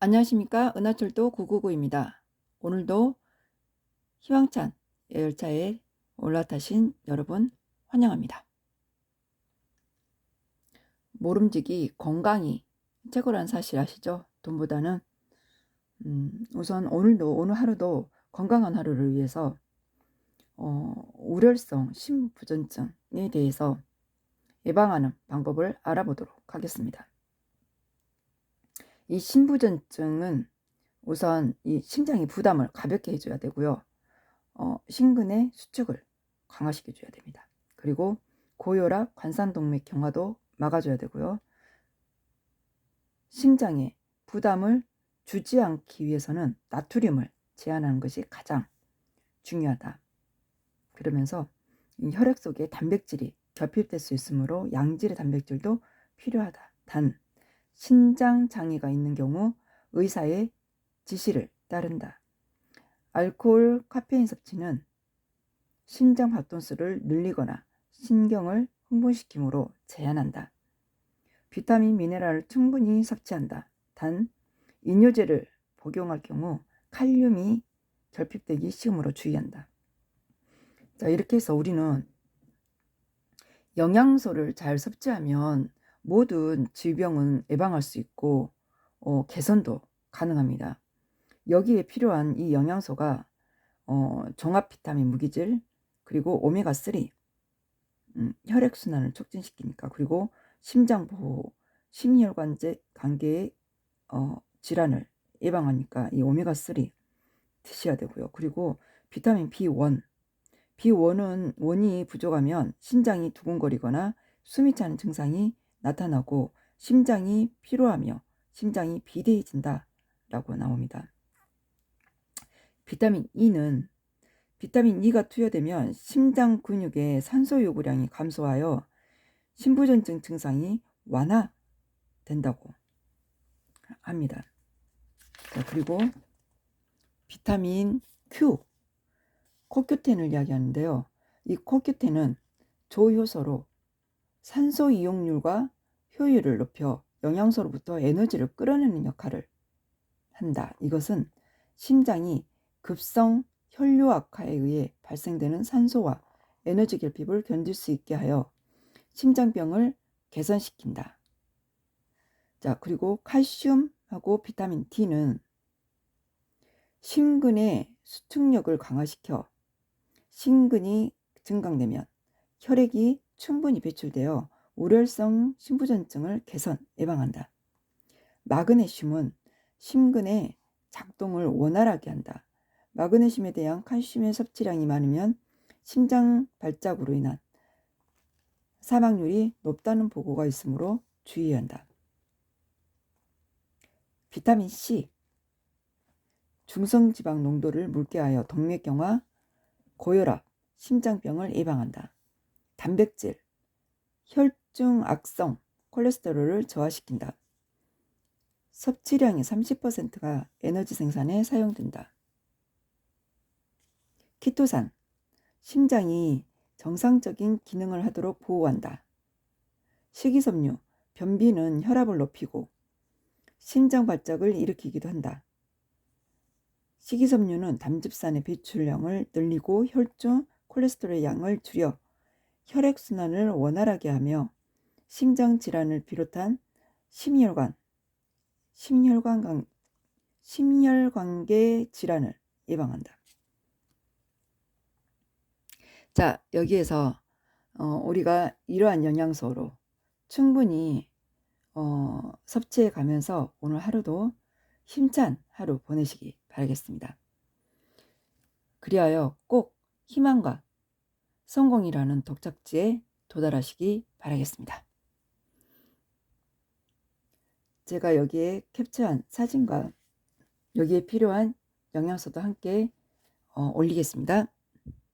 안녕하십니까 은하철도 999입니다. 오늘도 희망찬 열차에 올라타신 여러분 환영합니다. 모름지기 건강이 최고라는 사실 아시죠? 돈보다는 음, 우선 오늘도 오늘 하루도 건강한 하루를 위해서 어, 우렬성 심부전증에 대해서 예방하는 방법을 알아보도록 하겠습니다. 이 심부전증은 우선 이 심장의 부담을 가볍게 해줘야 되고요. 어, 심근의 수축을 강화시켜 줘야 됩니다. 그리고 고혈압, 관상동맥 경화도 막아줘야 되고요. 심장의 부담을 주지 않기 위해서는 나트륨을 제한하는 것이 가장 중요하다. 그러면서 혈액 속에 단백질이 결핍될 수 있으므로 양질의 단백질도 필요하다. 단 신장 장애가 있는 경우 의사의 지시를 따른다. 알코올, 카페인 섭취는 심장 활동수를 늘리거나 신경을 흥분시키므로 제한한다. 비타민, 미네랄을 충분히 섭취한다. 단 이뇨제를 복용할 경우 칼륨이 결핍되기 쉬우므로 주의한다. 자, 이렇게 해서 우리는 영양소를 잘 섭취하면 모든 질병은 예방할 수 있고 어, 개선도 가능합니다. 여기에 필요한 이 영양소가 어, 종합 비타민 무기질 그리고 오메가 3 음, 혈액 순환을 촉진시키니까 그리고 심장 보호, 심혈관제 관계의 어, 질환을 예방하니까 이 오메가 3 드셔야 되고요. 그리고 비타민 B1 B1은 원이 부족하면 심장이 두근거리거나 숨이 차는 증상이 나타나고 심장이 피로하며 심장이 비대해진다 라고 나옵니다. 비타민 E는 비타민 E가 투여되면 심장 근육의 산소 요구량이 감소하여 심부전증 증상이 완화된다고 합니다. 자, 그리고 비타민 Q, 코큐텐을 이야기하는데요. 이 코큐텐은 조효소로 산소 이용률과 효율을 높여 영양소로부터 에너지를 끌어내는 역할을 한다. 이것은 심장이 급성 혈류 악화에 의해 발생되는 산소와 에너지 결핍을 견딜 수 있게 하여 심장병을 개선시킨다. 자, 그리고 칼슘하고 비타민 D는 심근의 수축력을 강화시켜 심근이 증강되면 혈액이 충분히 배출되어 우렬성 심부전증을 개선, 예방한다. 마그네슘은 심근의 작동을 원활하게 한다. 마그네슘에 대한 칼슘의 섭취량이 많으면 심장 발작으로 인한 사망률이 높다는 보고가 있으므로 주의해야 한다. 비타민 C 중성지방 농도를 묽게 하여 동맥경화, 고혈압, 심장병을 예방한다. 단백질, 혈중 악성 콜레스테롤을 저하시킨다. 섭취량의 30%가 에너지 생산에 사용된다. 키토산, 심장이 정상적인 기능을 하도록 보호한다. 식이섬유, 변비는 혈압을 높이고 심장 발작을 일으키기도 한다. 식이섬유는 담즙산의 배출량을 늘리고 혈중 콜레스테롤 양을 줄여 혈액순환을 원활하게 하며 심장 질환을 비롯한 심혈관, 심혈관 심혈관계 질환을 예방한다. 자, 여기에서 어, 우리가 이러한 영양소로 충분히 어, 섭취해 가면서 오늘 하루도 힘찬 하루 보내시기 바라겠습니다. 그리하여 꼭 희망과 성공이라는 독착지에 도달하시기 바라겠습니다. 제가 여기에 캡처한 사진과 여기에 필요한 영양소도 함께 어, 올리겠습니다.